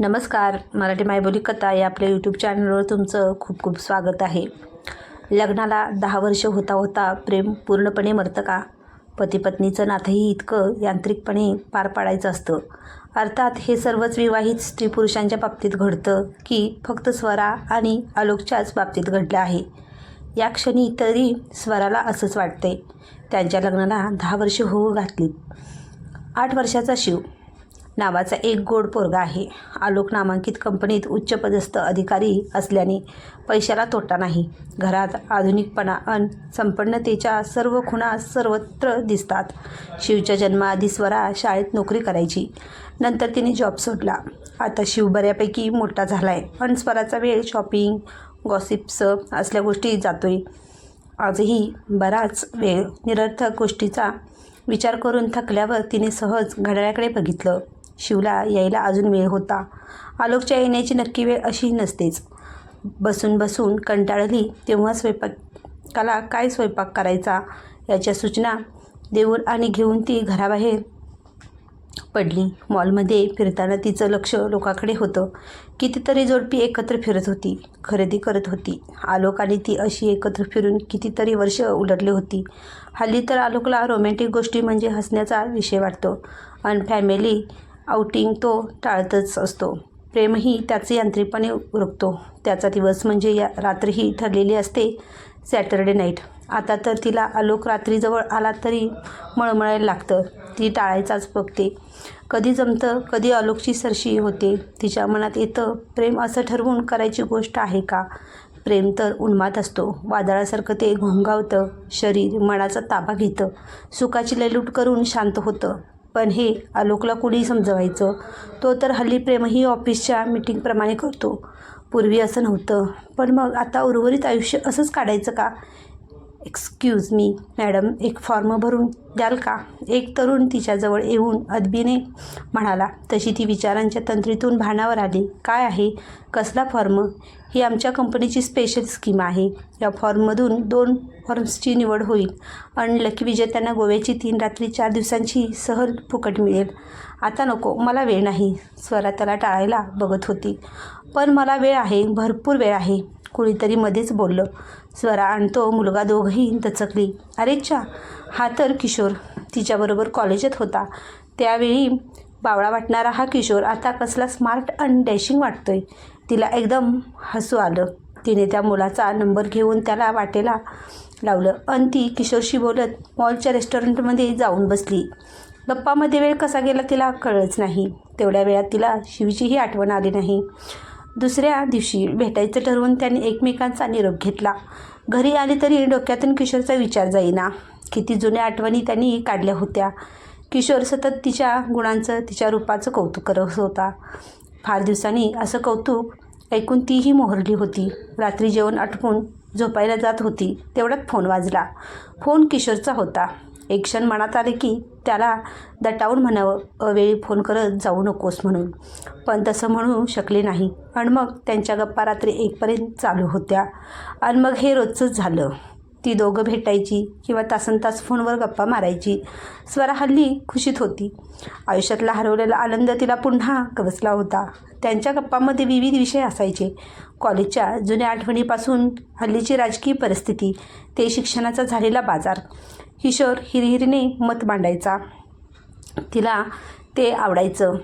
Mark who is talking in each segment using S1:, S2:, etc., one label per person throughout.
S1: नमस्कार मराठी मायबोली कथा या आपल्या यूट्यूब चॅनलवर तुमचं खूप खूप स्वागत आहे. लग्नाला दहा वर्ष होता होता प्रेम पूर्णपणे मरतं का? पतीपत्नीचं नातंही इतकं यांत्रिकपणे पार पाडायचं असतं. अर्थात हे सर्वच विवाहित स्त्री पुरुषांच्या बाबतीत घडतं की फक्त स्वरा आणि आलोकच्याच बाबतीत घडलं आहे. या क्षणी तरी स्वराला असंच वाटतंय त्यांच्या लग्नाला दहा वर्ष होऊ घातली आठ वर्षाचा शिव. नावाचा एक गोड पोरगा आहे. आलोक नामांकित कंपनीत उच्चपदस्थ अधिकारी असल्याने पैशाला तोटा नाही. घरात आधुनिकपणा अन संपन्नतेच्या सर्व खुणा सर्वत्र दिसतात. शिवच्या जन्माआधी स्वरा शाळेत नोकरी करायची. नंतर तिने जॉब सोडला. आता शिव बऱ्यापैकी मोठा झाला आहे पण स्वराचा वेळ शॉपिंग गॉसिप्स असल्या गोष्टी जातोय. आजही बराच वेळ निरर्थक गोष्टीचा विचार करून थकल्यावर तिने सहज घड्याळाकडे बघितलं. शिवला यायला अजून वेळ होता. आलोकच्या येण्याची नक्की वेळ अशी नसतेच. बसून बसून कंटाळली तेव्हा स्वयंपाकाला काय स्वयंपाक करायचा याच्या सूचना देऊन आणि घेऊन ती घराबाहेर पडली. मॉलमध्ये फिरताना तिचं लक्ष लोकाकडे होतं. कितीतरी जोडपी एकत्र फिरत होती खरेदी करत होती. आलोक आणि ती अशी एकत्र फिरून कितीतरी वर्ष उलटली होती. हल्ली तर आलोकला रोमॅन्टिक गोष्टी म्हणजे हसण्याचा विषय वाटतो. अन फॅमिली आउटिंग तो टाळतच असतो. प्रेमही त्याचे यांत्रिकपणे उरकतो. त्याचा दिवस म्हणजे या रात्रीही ठरलेली असते सॅटर्डे नाईट. आता तर तिला आलोक रात्रीजवळ आला तरी मळमळायला लागतं. ती टाळायचाच बघते. कधी जमतं कधी आलोकची सरशी होते. तिच्या मनात येतं प्रेम असं ठरवून करायची गोष्ट आहे का? प्रेम तर उन्माद असतो. वादळासारखं ते घोंगावतं शरीर मनाचा ताबा घेतं. सुखाची लयलूट करून शांत होतं. पण हे आलोकला कुणी समजवायचं. तो तर हल्ली प्रेमही ऑफिसच्या मीटिंगप्रमाणे करतो. पूर्वी असं नव्हतं. पण मग आता उर्वरित आयुष्य असंच काढायचं का? एक्सक्यूज मी मॅडम एक फॉर्म भरून द्याल का? एक तरुण तिच्याजवळ येऊन अदबीने म्हणाला तशी ती विचारांच्या तंत्रीतून भानावर आली. काय आहे? कसला फॉर्म ही आमच्या कंपनीची स्पेशल स्कीम आहे. या फॉर्ममधून दोन फॉर्म्सची निवड होईल. अनलकी विजेत्यांना गोव्याची तीन रात्री चार दिवसांची सहल फुकट मिळेल. आता नको मला वेळ नाही. स्वरा त्याला टाळायला बघत होती. पण मला वेळ आहे भरपूर वेळ आहे. कुणीतरी मध्येच बोललं. स्वरा आणि तो मुलगा दोघंही दचकली. अरेच्छा हा तर किशोर तिच्याबरोबर कॉलेजात होता. त्यावेळी बावळा वाटणारा हा किशोर आता कसला स्मार्ट अँड डॅशिंग वाटतोय. तिला एकदम हसू आलं. तिने त्या मुलाचा नंबर घेऊन त्याला वाटेला लावलं अन ती किशोरशी बोलत मॉलच्या रेस्टॉरंटमध्ये जाऊन बसली. गप्पामध्ये वेळ कसा गेला तिला कळलंच नाही. तेवढ्या वेळात तिला शिवचीही आठवण आली नाही. दुसऱ्या दिवशी भेटायचं ठरवून त्यांनी एकमेकांचा निरोप घेतला. घरी आली तरी डोक्यातून किशोरचा विचार जाईना. किती जुन्या आठवणी त्यांनी काढल्या होत्या. किशोर सतत तिच्या गुणांचं तिच्या रूपाचं कौतुक करत होता. फार दिवसांनी असं कौतुक ऐकून तीही मोहरली होती. रात्री जेवण आटपून झोपायला जात होती. तेवढ्यात फोन वाजला. फोन किशोरचा होता. एक क्षण मनात आले की त्याला दटावून म्हणावं अवेळी फोन करत जाऊ नकोस म्हणून. पण तसं म्हणू शकले नाही. आणि मग त्यांच्या गप्पा रात्री एकपर्यंत चालू होत्या. आणि मग हे रोजचंच झालं. ती दोघं भेटायची किंवा तासन तास फोनवर गप्पा मारायची. स्वरा हल्ली खुशीत होती. आयुष्यातला हरवलेला आनंद तिला पुन्हा कवसला होता. त्यांच्या गप्पामध्ये विविध विषय असायचे. कॉलेजच्या जुन्या आठवणीपासून हल्लीची राजकीय परिस्थिती ते शिक्षणाचा झालेला बाजार किशोर हिरहिरीने मत मांडायचा. तिला ते आवडायचं.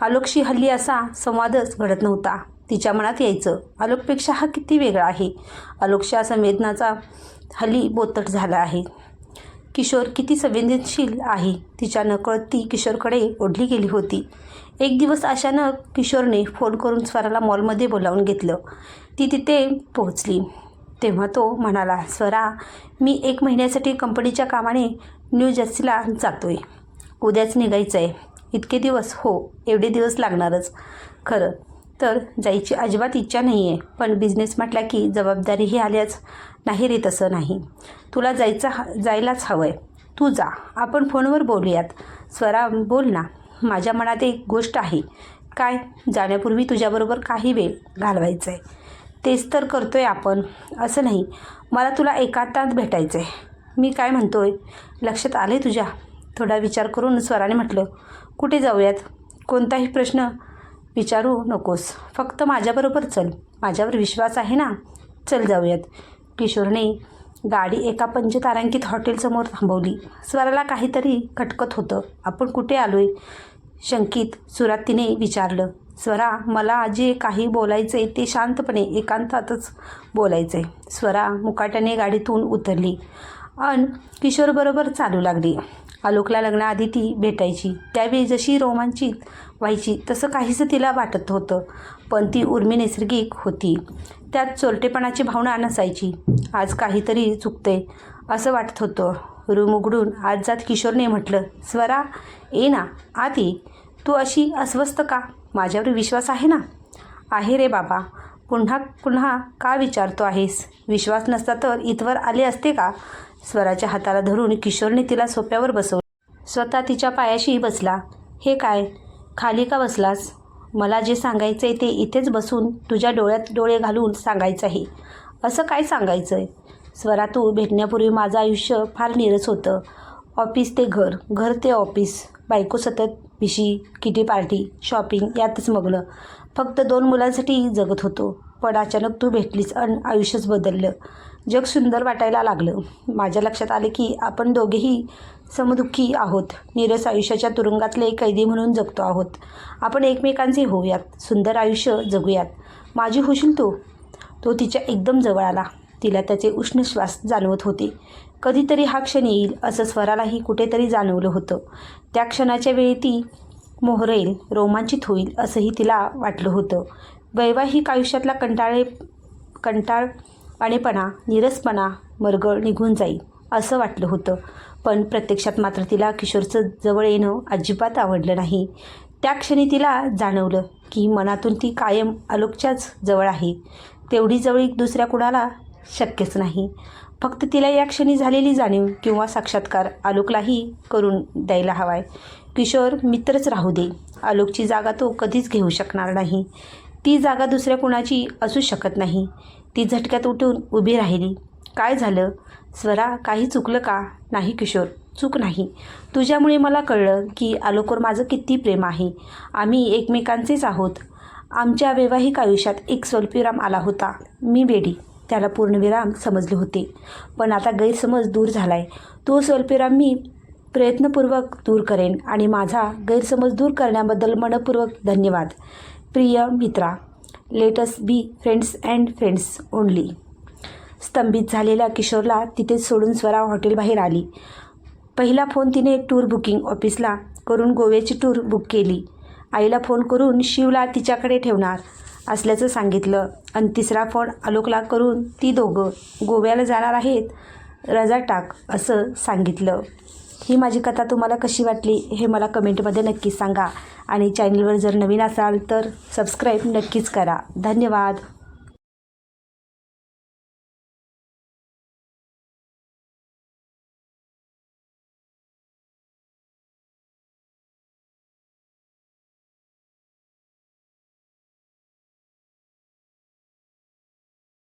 S1: आलोकशी हल्ली असा संवादच घडत नव्हता. तिच्या मनात यायचं आलोकपेक्षा हा किती वेगळा आहे? आलोकच्या संवेदनाचा हल्ली बोतट झाला आहे. किशोर किती संवेदनशील आहे? तिच्या नकळत ती किशोरकडे ओढली गेली होती. एक दिवस अचानक किशोरने फोन करून स्वराला मॉलमध्ये बोलावून घेतलं. ती तिथे पोहोचली. तेव्हा तो म्हणाला स्वरा मी एक महिन्यासाठी कंपनीच्या कामाने न्यू जर्सीला जातो आहे उद्याच निघायचं आहे इतके दिवस हो एवढे दिवस लागणारच. खरं तर जायची अजिबात इच्छा नाही आहे पण बिझनेस म्हटला की जबाबदारीही आल्याच. नाही रे तसं नाही. तुला जायचं हा जायलाच हवं आहे तू जा. आपण फोनवर बोलूयात. स्वरा बोल ना. माझ्या मनात एक गोष्ट आहे. काय? जाण्यापूर्वी तुझ्याबरोबर काही वेळ घालवायचं आहे तेच तर करतो आहे आपण. असं नाही. मला तुला एकांतात भेटायचं आहे मी काय म्हणतो आहे लक्षात आले तुझ्या? थोडा विचार करून स्वराने म्हटलं कुठे जाऊयात? कोणताही प्रश्न विचारू नकोस. फक्त माझ्याबरोबर चल. माझ्यावर विश्वास आहे ना? चल जाऊयात. किशोरने गाडी एका पंचतारांकित हॉटेलसमोर थांबवली. स्वराला काहीतरी खटकत होतं. आपण कुठे आलोय? शंकित सुरात तिने विचारलं. स्वरा मला जे काही बोलायचे ते शांतपणे एकांतातच बोलायचे स्वरा मुकाट्याने गाडीतून उतरली. अन किशोरबरोबर चालू लागली. आलोकला लग्नाआधी ती भेटायची. त्यावेळी जशी रोमांचित व्हायची तसं काहीसं तिला वाटत होतं. पण ती उर्मी नैसर्गिक होती. त्यात चोरटेपणाची भावना नसायची. आज काहीतरी चुकते असं वाटत होतं. रूम उघडून आज जात किशोरने म्हटलं स्वरा ये ना. आती तू अशी अस्वस्थ का? माझ्यावर विश्वास आहे ना? आहे रे बाबा. पुन्हा पुन्हा का विचारतो आहेस? विश्वास नसता तर इथवर आले असते का? स्वराच्या हाताला धरून किशोरने तिला सोप्यावर बसवलं. स्वतः तिच्या पायाशी बसला. हे काय? खाली का बसलास? मला जे सांगायचं आहे ते इथेच बसून तुझ्या डोळ्यात डोळे घालून सांगायचं आहे असं काय सांगायचं आहे स्वरा तू भेटण्यापूर्वी माझं आयुष्य फार निरस होतं. ऑफिस ते घर घर ते ऑफिस बायको सतत पिशी किटी पार्टी शॉपिंग यातच मग्न. फक्त दोन मुलांसाठी जगत होतो. पण अचानक तू भेटलीस आणि आयुष्यच बदललं. जग सुंदर वाटायला लागलं. माझ्या लक्षात आले की आपण दोघेही समदुःखी आहोत. नीरस आयुष्याच्या तुरुंगातले कैदी म्हणून जगतो आहोत. आपण एकमेकांचे होऊयात. सुंदर आयुष्य जगूयात. माझी होशील तू? तो तिच्या एकदम जवळ आला. तिला त्याचे उष्ण श्वास जाणवत होते. कधीतरी हा क्षण येईल असं स्वरालाही कुठेतरी जाणवलं होतं. त्या क्षणाच्या वेळी ती मोहरेल रोमांचित होईल असंही तिला वाटलं होतं. वैवाहिक आयुष्यातला कंटाळे कंटाळवाणेपणा निरसपणा मरगळ निघून जाईल असं वाटलं होतं. पण प्रत्यक्षात मात्र तिला किशोरचं जवळ येणं अजिबात आवडलं नाही. त्या क्षणी तिला जाणवलं की मनातून ती कायम आलोकच्याच जवळ आहे. तेवढी जवळीक दुसऱ्या कुणाला शक्यच नाही. फक्त तिला या क्षणी झालेली जाणीव किंवा साक्षात्कार आलोकलाही करून द्यायला हवाय. किशोर मित्रच राहू दे. आलोकची जागा तो कधीच घेऊ शकणार नाही. ती जागा दुसऱ्या कुणाची असू शकत नाही. ती झटक्यात उठून उभी राहिली. काय झालं? स्वरा काही चुकलं का? नाही किशोर चूक नाही. तुझ्यामुळे मला कळलं की आलोकवर माझं किती प्रेम आहे. आम्ही एकमेकांचेच आहोत. आमच्या वैवाहिक आयुष्यात एक स्वल्पविराम आला होता. मी बेडी त्याला पूर्णविराम समजले होते. पण आता गैरसमज दूर झाला आहे तो स्वल्पविराम मी प्रयत्नपूर्वक दूर करेन आणि माझा गैरसमज दूर करण्याबद्दल मनपूर्वक धन्यवाद. प्रिय मित्रा let's be friends and friends only स्तंभित झालेल्या किशोरला तिथेच सोडून स्वरा हॉटेलबाहेर आली. पहिला फोन तिने टूर बुकिंग ऑफिसला करून गोव्याची टूर बुक केली. आईला फोन करून शिवला तिच्याकडे ठेवणार. असल्याचं सांगितलं. आणि तिसरा फोन आलोकला करून ती दोघं गोव्याला जाणार आहेत रजा टाक असं सांगितलं. ही माझी कथा तुम्हाला कशी वाटली हे मला कमेंटमध्ये नक्कीच सांगा. आणि चॅनलवर जर नवीन असाल तर सबस्क्राईब नक्कीच करा. धन्यवाद.